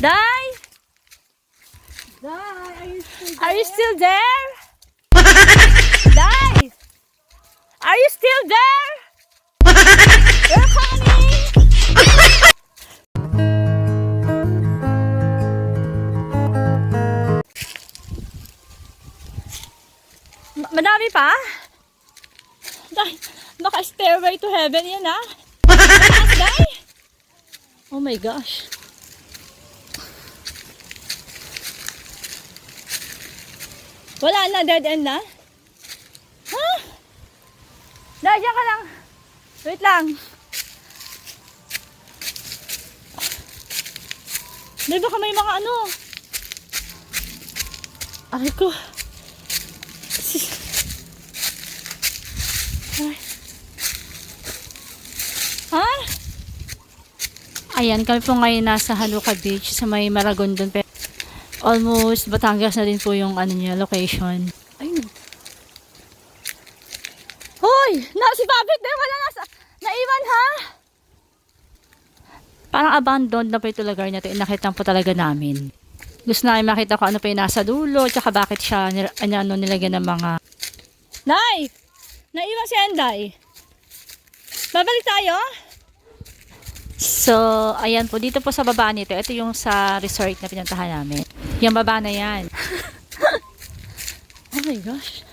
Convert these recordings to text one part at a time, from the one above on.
Day? Dai, are you still Are you still there? Day? Are you still there? We're coming! Ma- Madami pa? Day, baka stairway to heaven yan ah. Day? Oh my gosh. Wala na, dead end na? Ha? Day, dyan ka lang. Wait lang. Day, baka may mga ano. Aray ko. Ay. Ha? Ayan, kami po ngayon nasa Haluka Beach sa may Maragondon. Almost Batangas na din po yung ano niya, location. Ayun. Hoy! Na, si Babit din wala nasa... Naiwan ha? Parang abandoned na po ito lugar na ito. Nakita po talaga namin. Gusto namin makita ko ano pa yung nasa dulo, tsaka bakit siya ano, ano, nilagyan ng mga... Nay! Naiwan si Enday. Babalik tayo? So, ayan po. Dito po sa baba nito. Ito yung sa resort na pinuntahan namin. Yung baba na yan. oh my gosh.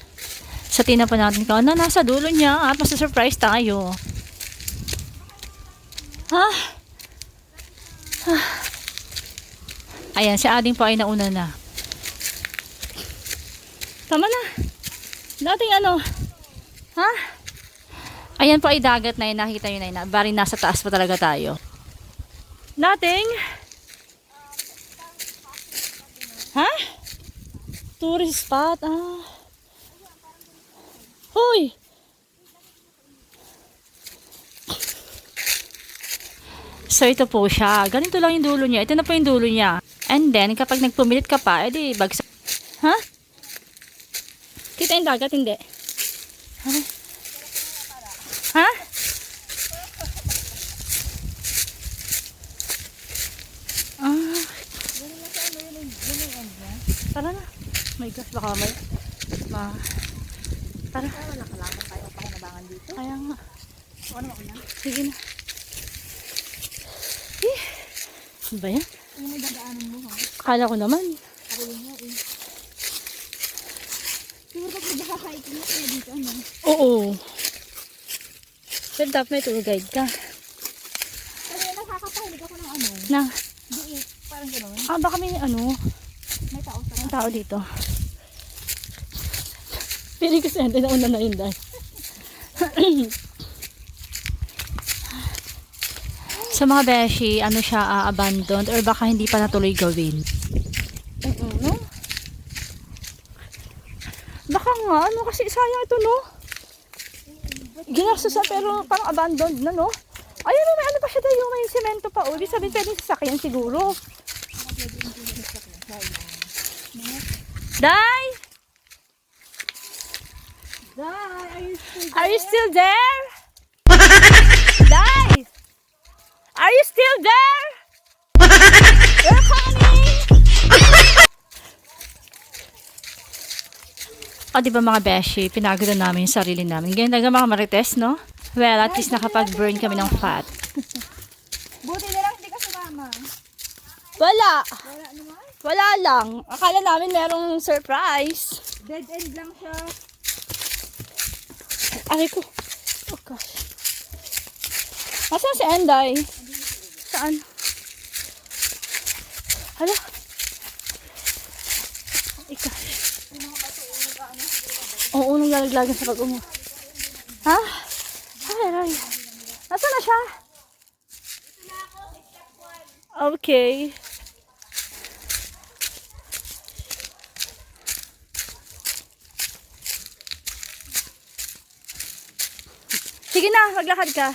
Sa tina po natin ko, ano, nasa dulo niya at masa-surprise tayo. Ha? Ah. Ayan, si Ading po ay nauna na. Tama na. Dating ano, ha? Ayan po ay dagat na yun, nakita yun na yun. Bari nasa taas pa talaga tayo. Dating, ha? Tourist spot, ah. Hoy! So ito po siya. Ganito lang yung dulo niya. Ito na po yung dulo niya. And then, kapag nagpumilit ka pa, edi bagsak. Ha? Kita yung dagat, hindi. Ha? Tara na. My gosh, baka may... Ma... Tara. Wala ka lang tayo pakinabangan dito. Kaya nga. Ano ako na? Sige na. Eh. Ano ba yan? Ano may dadaanan mo ha? Akala ko naman. Karili nga eh. Siguro pag nagkakaitin na kayo dito ano? Oo. Pero dapat may tour guide ka. Kasi nakakapahilig ako ng ano. Na, Di eh. Parang gano'n. ah, baka may ano, ang tao dito. Pili ko siya, nauna na yun dahil. Sa mga beshi, ano siya, ah, abandoned or baka hindi pa natuloy gawin. Oo, no? Baka nga, ano kasi sayang ito, no? Ginastos na pero parang abandoned na, no? Ayun, no, may ano pa siya tayo, may semento pa. Ibig sabihin pwedeng sasakyan siguro. Day! Dai, are you still Are you still there? Day! Are you still there? We're coming! O, di ba mga beshi, pinagod na namin yung sarili namin. Ganyan talaga mga marites, no? Well, at least nakapag-burn kami ng fat. Buti na lang hindi ka sumama. Wala! Wala naman. Wala lang. Akala namin merong surprise. Dead end lang siya. Aray ko. Oh gosh. Nasaan si Enday? Saan? Hala. Ika. Oo, nung lalaglagan sa pag-umo. Ha? Ay, aray. Nasaan na siya? Okay. Sige na, maglakad ka.